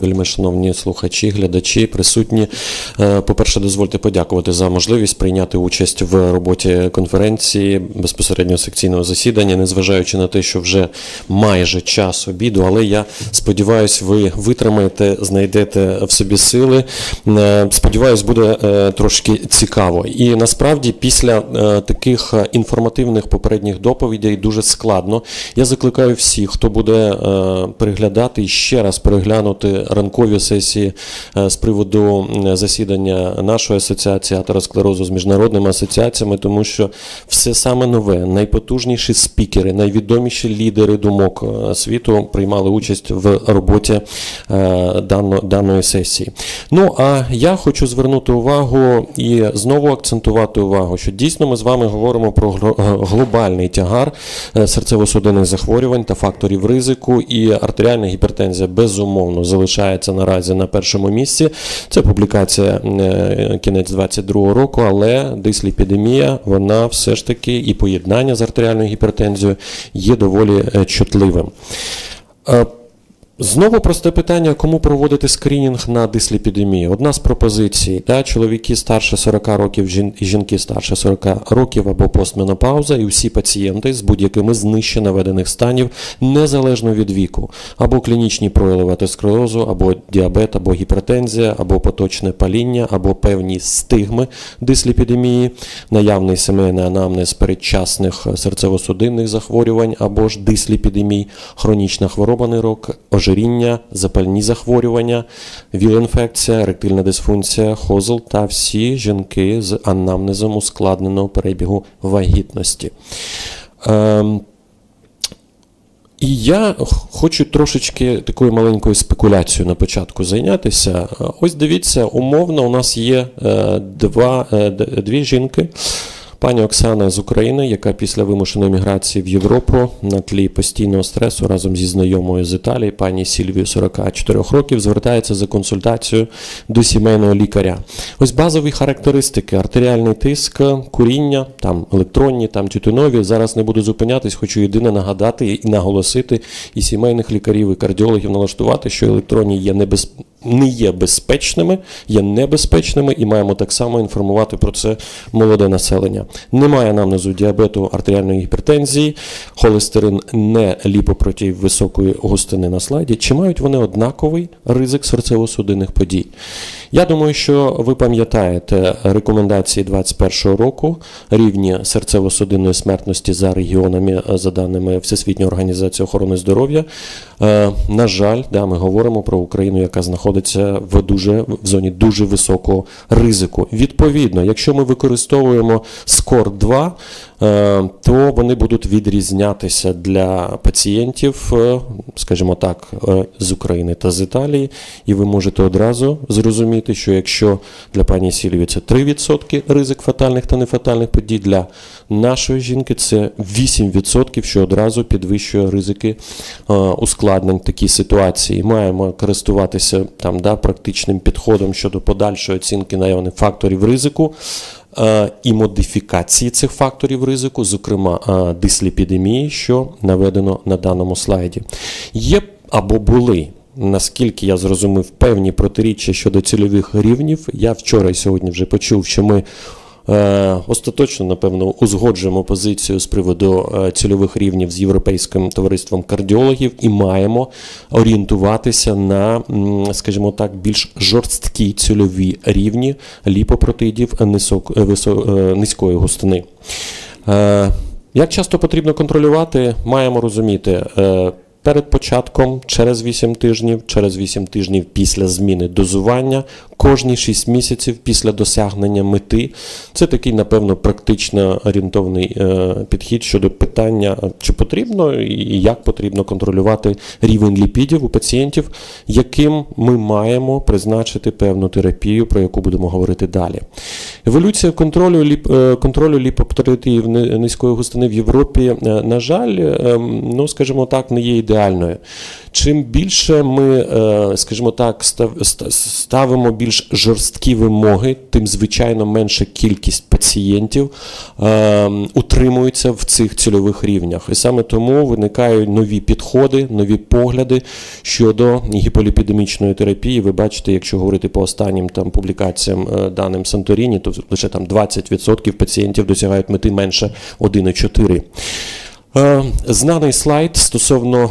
Вельми шановні слухачі, глядачі, присутні. Е, По-перше, дозвольте подякувати за можливість прийняти участь в роботі конференції безпосередньо секційного засідання, незважаючи на те, що вже майже час обіду. Але я сподіваюся, ви витримаєте, знайдете в собі сили. Е, Сподіваюсь, буде е, трошки цікаво. І насправді, після таких інформативних попередніх доповідей дуже складно. Я закликаю всіх, хто буде переглядати і ще раз переглянути ранкові сесії е, з приводу засідання нашої асоціації атеросклерозу з міжнародними асоціаціями, тому що все саме нове, найпотужніші спікери, найвідоміші лідери думок е, світу приймали участь в роботі е, даної сесії. Ну а я хочу звернути увагу і знову акцентувати увагу, що дійсно ми з вами говоримо про глобальний тягар серцево-судинних захворювань та факторів ризику, і артеріальна гіпертензія безумовно залишається наразі на першому місці. Це публікація е, кінець 22 року, але дисліпідемія, вона все ж таки і поєднання з артеріальною гіпертензією є доволі е, чутливим. Знову просте питання, кому проводити скринінг на дисліпідемію. Одна з пропозицій, да, чоловіки старше 40 років, жін- і жінки старше 40 років або постменопауза, і всі пацієнти з будь-якими з нижче наведених станів, незалежно від віку, або клінічні прояви атеросклерозу, або діабет, або гіпертензія, або поточне паління, або певні стигми дисліпідемії, наявний сімейний анамнез передчасних серцево-судинних захворювань або ж дисліпідемій, хронічна хвороба нирок, ожиріння, запальні захворювання, віл-інфекція, ректильна дисфункція, хозл та всі жінки з анамнезом ускладненого перебігу вагітності. Ем, і я хочу трошечки такою маленькою спекуляцією на початку зайнятися. Ось дивіться, умовно, у нас є е, два, е, дві жінки. Пані Оксана з України, яка після вимушеної міграції в Європу на тлі постійного стресу разом зі знайомою з Італії, пані Сільвією 44 років, звертається за консультацією до сімейного лікаря. Ось базові характеристики: артеріальний тиск, куріння, там електронні, там тютюнові. Зараз не буду зупинятись, хочу єдине нагадати і наголосити і сімейних лікарів, і кардіологів налаштувати, що електронні є небез... не є безпечними, є небезпечними, і маємо так само інформувати про це молоде населення. Немає анамнезу діабету, артеріальної гіпертензії, холестерин не ліпопротив високої густини на слайді. Чи мають вони однаковий ризик серцево-судинних подій? Я думаю, що ви пам'ятаєте рекомендації 2021 року рівні серцево-судинної смертності за регіонами, е, за даними Всесвітньої організації охорони здоров'я. Е, На жаль, да, ми говоримо про Україну, яка знаходиться в дуже в зоні дуже високого ризику. Відповідно, якщо ми використовуємо скор 2, е, то вони будуть відрізнятися для пацієнтів, е, скажімо так, е, з України та з Італії, і ви можете одразу зрозуміти, що якщо для пані Сільві це 3% ризик фатальних та нефатальних подій, для нашої жінки це 8%, що одразу підвищує ризики е, ускладнень такій ситуації. Маємо користуватися там да, практичним підходом щодо подальшої оцінки наявних факторів ризику. Е, І модифікації цих факторів ризику, зокрема е, дисліпідемії, що наведено на даному слайді. Є або були Наскільки я зрозумів певні протиріччя щодо цільових рівнів, я вчора і сьогодні вже почув, що ми остаточно, напевно, узгоджуємо позицію з приводу е, цільових рівнів з Європейським товариством кардіологів і маємо орієнтуватися на, скажімо так, більш жорсткі цільові рівні ліпопротидів е, е, низької густини. Е, Як часто потрібно контролювати, маємо розуміти. е, Перед початком, через 8 тижнів, через 8 тижнів після зміни дозування, кожні 6 місяців після досягнення мети. Це такий, напевно, практично орієнтовний е, підхід щодо питання, чи потрібно і як потрібно контролювати рівень ліпідів у пацієнтів, яким ми маємо призначити певну терапію, про яку будемо говорити далі. Еволюція контролю, ліп, е, контролю ліпоптиритів низької густини в Європі, е, на жаль, е, ну, скажімо так, не є ідеальною. Чим більше ми, скажімо так, став- ставимо більш більш жорсткі вимоги, тим звичайно менша кількість пацієнтів е, утримуються в цих цільових рівнях. І саме тому виникають нові підходи, нові погляди щодо гіполіпідемічної терапії. Ви бачите, якщо говорити по останнім там публікаціям е, даним Санторіні, то лише там 20% пацієнтів досягають мети менше 1,4. Е, Знаний слайд стосовно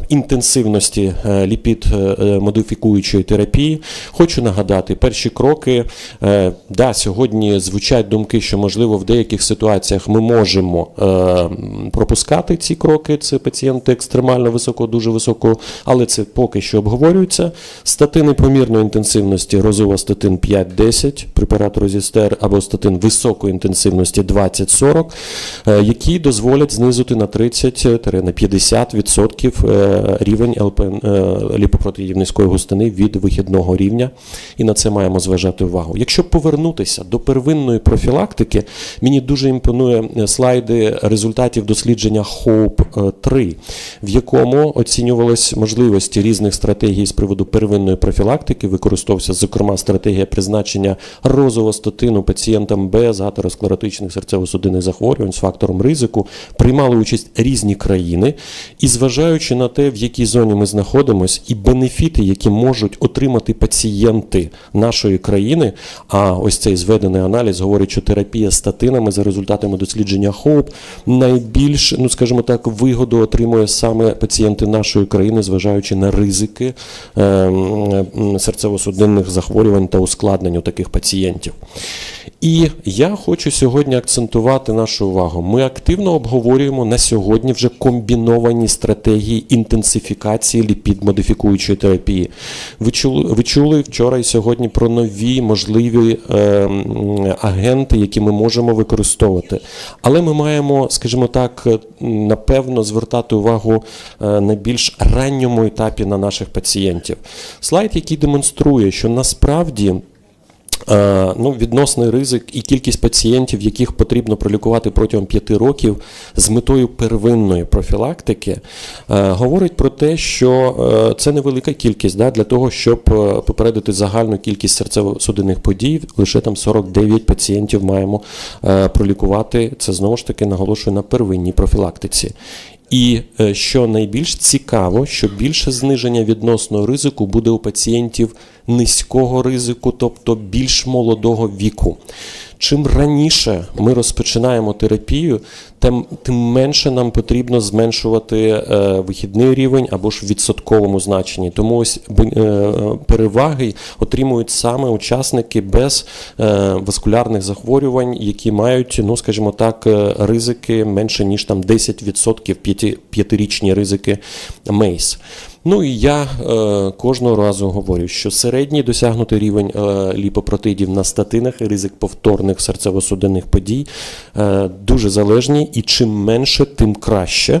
е, інтенсивності е, ліпід е, е, модифікуючої терапії. Хочу нагадати, перші кроки. Да, сьогодні звучать думки, що можливо в деяких ситуаціях ми можемо пропускати ці кроки. Це пацієнти екстремально високого, дуже високого, але це поки що обговорюється. Статини помірної інтенсивності розовостатин 5-10, препарат Розістер або статин високої інтенсивності 20-40, е, які дозволять знизити на 30-50% е, рівень ЛП, е, ліпопротеїдів низької густини від вихідного рівня. І на це маємо зважати увагу. Якщо повернутися до первинної профілактики, мені дуже імпонує е, слайди результатів дослідження HOPE 3, в якому оцінювалися можливості різних стратегій з приводу первинної профілактики. Використовувався, зокрема, стратегія призначення розового статину пацієнтам без атеросклеротичних серцево-судинних захворювань з фактором ризику. Приймали участь різні країни, і зважаючи на те, в якій зоні ми знаходимося, і бенефіти, які можуть отримати пацієнти нашої країни. А ось цей зведений аналіз говорить, що терапія статинами за результатами дослідження ХОП найбільш, ну скажімо так, вигоду отримує саме пацієнти нашої країни, зважаючи на ризики е, серцево-судинних захворювань та ускладнень у таких пацієнтів. І я хочу сьогодні акцентувати нашу увагу. Ми активно обговорюємо на сьогодні вже комбіновані стратегії інтенсифікації ліпід-модифікуючої терапії. Ви чули, ви чули вчора і сьогодні про нові можливі е, агенти, які ми можемо використовувати. Але ми маємо, скажімо так, напевно, звертати увагу е, на більш ранньому етапі на наших пацієнтів. Слайд, який демонструє, що насправді. Е, Ну, відносний ризик і кількість пацієнтів, яких потрібно пролікувати протягом 5 років з метою первинної профілактики, е, говорить про те, що е, це невелика кількість да, для того, щоб попередити загальну кількість серцево-судинних подій. Лише там 49 пацієнтів маємо пролікувати. Це знову ж таки наголошую на первинній профілактиці. І е, що найбільш цікаво, що більше зниження відносного ризику буде у пацієнтів низького ризику, тобто більш молодого віку. Чим раніше ми розпочинаємо терапію, тим, тим менше нам потрібно зменшувати е, вихідний рівень або ж в відсотковому значенні. Тому ось е, переваги отримують саме учасники без е, васкулярних захворювань, які мають, ну скажімо так, ризики менше ніж там 10% п'ятирічні ризики МЕЙС. Ну і я е, кожного разу говорю, що середній досягнутий рівень е, ліпопротидів на статинах і ризик повторних серцево-судинних подій е, дуже залежні, і чим менше, тим краще.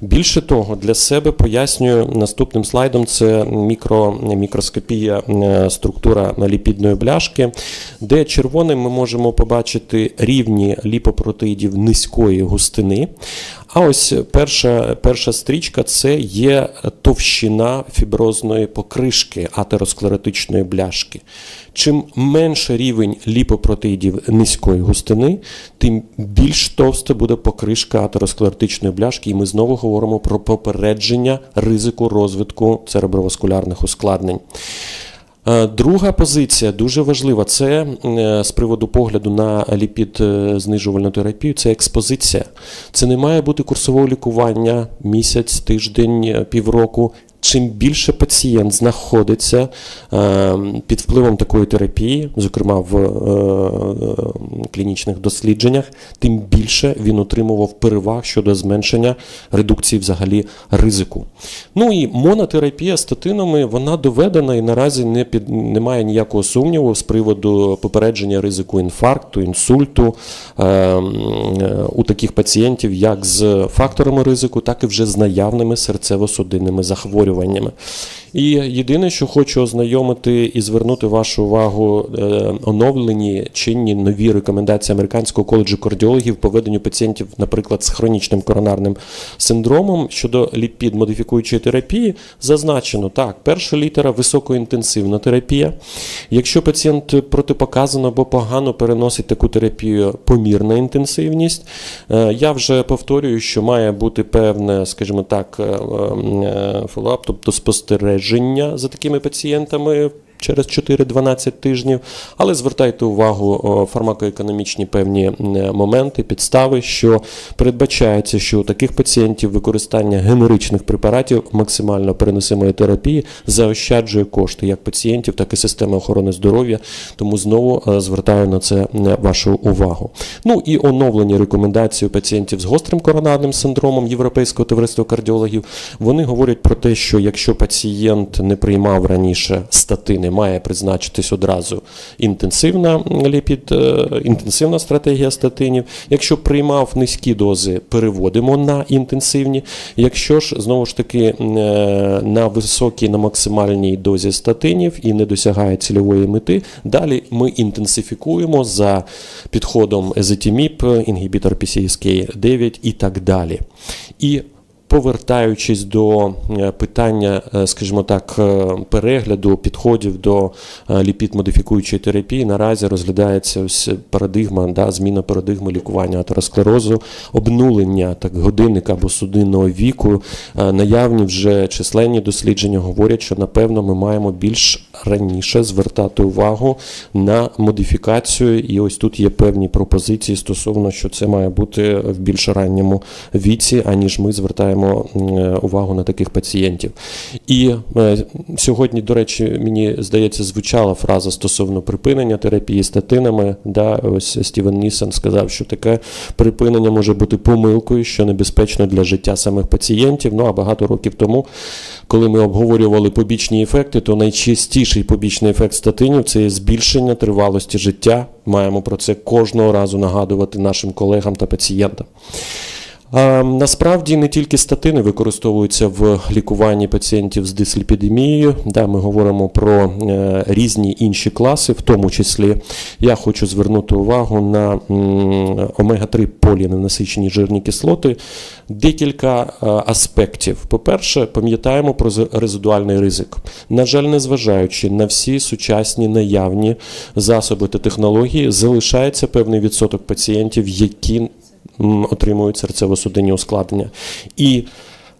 Більше того, для себе пояснюю наступним слайдом: це мікро, мікроскопія е, структура ліпідної бляшки, де червоним ми можемо побачити рівні ліпопротидів низької густини. А ось перша, перша стрічка це є товщина фіброзної покришки атеросклеротичної бляшки. Чим менше рівень ліпопротеїдів низької густини, тим більш товста буде покришка атеросклеротичної бляшки, і ми знову говоримо про попередження ризику розвитку цереброваскулярних ускладнень. Е, Друга позиція дуже важлива. Це е, з приводу погляду на ліпід е, знижувальну терапію. Це експозиція. Це не має бути курсового лікування місяць, тиждень, півроку. Чим більше пацієнт знаходиться е, під впливом такої терапії, зокрема в е, е, клінічних дослідженнях, тим більше він отримував переваг щодо зменшення редукції взагалі ризику. Ну і монотерапія статинами вона доведена і наразі не під немає ніякого сумніву з приводу попередження ризику інфаркту, інсульту у таких пацієнтів, як з факторами ризику, так і вже з наявними серцево-судинними захворюваннями захворюваннями. І єдине, що хочу ознайомити і звернути вашу увагу е, оновлені чинні нові рекомендації Американського коледжу кардіологів по веденню пацієнтів, наприклад, з хронічним коронарним синдромом щодо ліпід модифікуючої терапії, зазначено так, перша літера високоінтенсивна терапія. Якщо пацієнт протипоказано або погано переносить таку терапію, помірна інтенсивність. Е, Я вже повторюю, що має бути певне, скажімо так, е, фоллоуап, тобто спостереження за такими пацієнтами. Через 4-12 тижнів, але звертайте увагу фармакоекономічні певні моменти, підстави, що передбачається, що у таких пацієнтів використання генеричних препаратів максимально переносимої терапії заощаджує кошти як пацієнтів, так і системи охорони здоров'я. Тому знову е, звертаю на це вашу увагу. Ну і оновлені рекомендації пацієнтів з гострим коронарним синдромом Європейського товариства кардіологів. Вони говорять про те, що якщо пацієнт не приймав раніше статини, має призначитись одразу інтенсивна ліпід, е, інтенсивна стратегія статинів. Якщо приймав низькі дози, переводимо на інтенсивні. Якщо ж знову ж таки е, на високій, на максимальній дозі статинів і не досягає цільової мети, далі ми інтенсифікуємо за підходом езетіміп, інгібітор PCSK9 і так далі. І Повертаючись до е, питання, е, скажімо так, е, перегляду підходів до ліпід-модифікуючої терапії, наразі розглядається ось парадигма, да, зміна парадигми лікування атеросклерозу, обнулення так годинника або судинного віку. Наявні вже численні дослідження говорять, що напевно ми маємо більш раніше звертати увагу на модифікацію, і ось тут є певні пропозиції стосовно, що це має бути в більш ранньому віці, аніж ми звертаємо увагу на таких пацієнтів. І е, сьогодні, до речі, мені здається, звучала фраза стосовно припинення терапії статинами. Да, ось Стівен Нісон сказав, що таке припинення може бути помилкою, що небезпечно для життя самих пацієнтів. Ну а багато років тому, коли ми обговорювали побічні ефекти, то найчастіший побічний ефект статинів це є збільшення тривалості життя. Маємо про це кожного разу нагадувати нашим колегам та пацієнтам. А, Насправді не тільки статини використовуються в лікуванні пацієнтів з дисліпідемією. Да, ми говоримо про е, різні інші класи, в тому числі я хочу звернути увагу на омега-3 поліненасичені жирні кислоти. Декілька е, аспектів. По-перше, пам'ятаємо про резидуальний ризик. На жаль, незважаючи на всі сучасні наявні засоби та технології, залишається певний відсоток пацієнтів, які отримують серцево-судинні ускладнення. І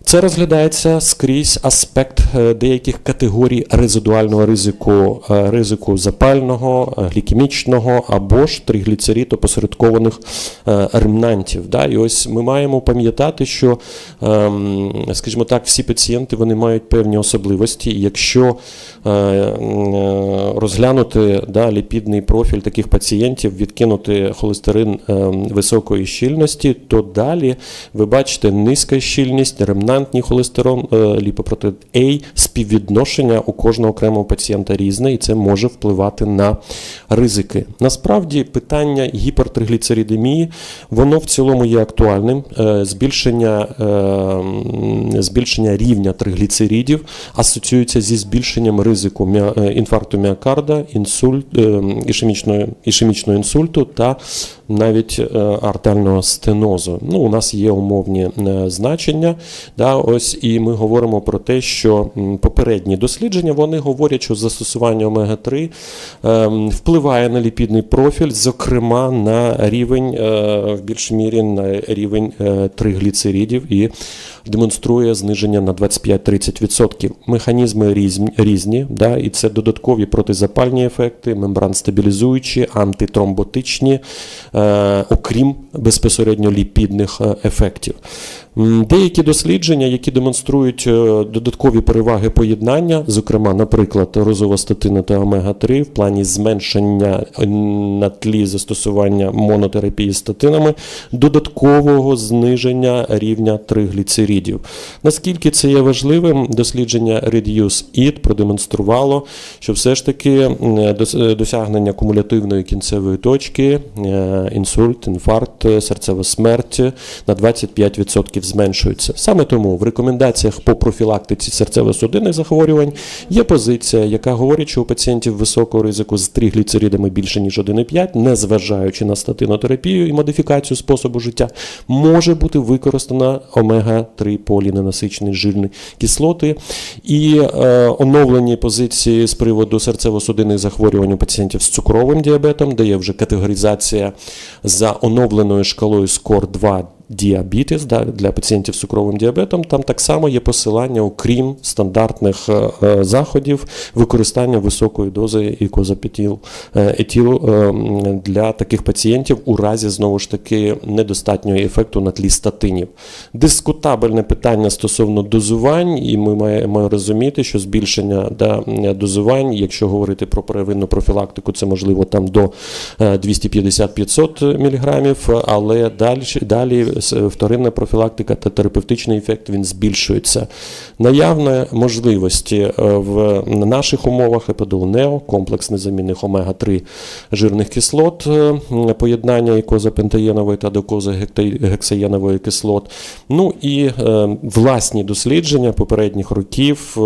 це розглядається скрізь аспект е, деяких категорій резидуального ризику, е, ризику запального, е, глікемічного або ж тригліцеридопосередкованих е, ремнантів. Да? І ось ми маємо пам'ятати, що, ем, скажімо так, всі пацієнти вони мають певні особливості. І якщо розглянути да, ліпідний профіль таких пацієнтів, відкинути холестерин е, високої щільності, то далі ви бачите низька щільність, ремнантний холестерон, е, ліпопротеїн А, співвідношення у кожного окремого пацієнта різне, і це може впливати на ризики. Насправді питання гіпертригліцеридемії, воно в цілому є актуальним. Е, Збільшення, е, збільшення рівня тригліцеридів асоціюється зі збільшенням ризику е, інфаркту міокарда, інсульт, ішемічного, ішемічного інсульту та навіть артеріального стенозу. Ну, у нас є умовні значення. Да, ось, і ми говоримо про те, що попередні дослідження вони говорять, що застосування омега-3 е, впливає на ліпідний профіль, зокрема на рівень, е, в більшій мірі на рівень е, тригліцеридів і демонструє зниження на 25-30%. Механізми різні, да, і це додаткові протизапальні ефекти, мембран-стабілізуючі, антитромботичні, е, окрім безпосередньо ліпідних е, ефектів. Деякі дослідження, які демонструють е, додаткові переваги поєднання, зокрема, наприклад, розова статина та омега-3 в плані зменшення е, на тлі застосування монотерапії статинами, додаткового зниження рівня тригліцеридів. Наскільки це є важливим, дослідження Reduce IT продемонструвало, що все ж таки е, досягнення кумулятивної кінцевої точки, е, інсульт, інфаркт, е, серцева смерть на 25% зменшуються. Саме тому в рекомендаціях по профілактиці серцево-судинних захворювань є позиція, яка говорить, що у пацієнтів високого ризику з тригліцеридами більше ніж 1,5, незважаючи на статинотерапію і модифікацію способу життя, може бути використана омега-3 поліненасичені жирні кислоти. І е, оновлені позиції з приводу серцево-судинних захворювань у пацієнтів з цукровим діабетом, де є вже категоризація за оновленою шкалою скор 2 діабетис да, для пацієнтів з цукровим діабетом. Там так само є посилання, окрім стандартних е, е, заходів, використання високої дози ікозапетіл е, етілу е, для таких пацієнтів у разі знову ж таки недостатнього ефекту на тлі статинів. Дискутабельне питання стосовно дозувань, і ми маємо розуміти, що збільшення да, дозувань, якщо говорити про первинну профілактику, це можливо там до е, 250-500 мг, але далі, далі вторинна профілактика та терапевтичний ефект він збільшується. Наявна можливості е, в наших умовах епидолнео, комплекс незамінних омега-3 жирних кислот, е, поєднання ікозапентаєнової та докозагексаєнової кислот. Ну і е, власні дослідження попередніх років е,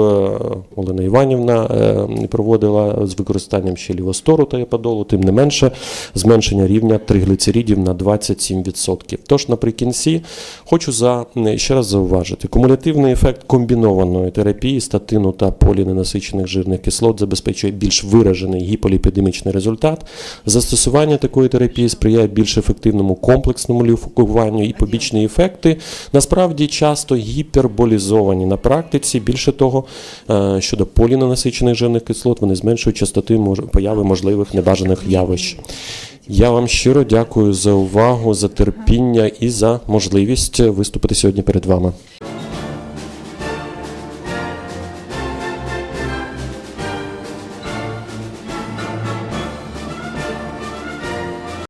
Олена Іванівна е, проводила з використанням ще лівостору та епідолу, тим не менше зменшення рівня тригліцеридів на 27%. Тож наприкінці хочу за, ще раз зауважити, кумулятивний ефект комбінованої терапії статину та поліненасичених жирних кислот забезпечує більш виражений гіполіпідемічний результат. Застосування такої терапії сприяє більш ефективному комплексному лікуванню і побічні ефекти насправді часто гіперболізовані на практиці. Більше того, е, щодо поліненасичених жирних кислот, вони зменшують частоти появи можливих небажаних явищ. Я вам щиро дякую за увагу, за терпіння і за можливість виступити сьогодні перед вами.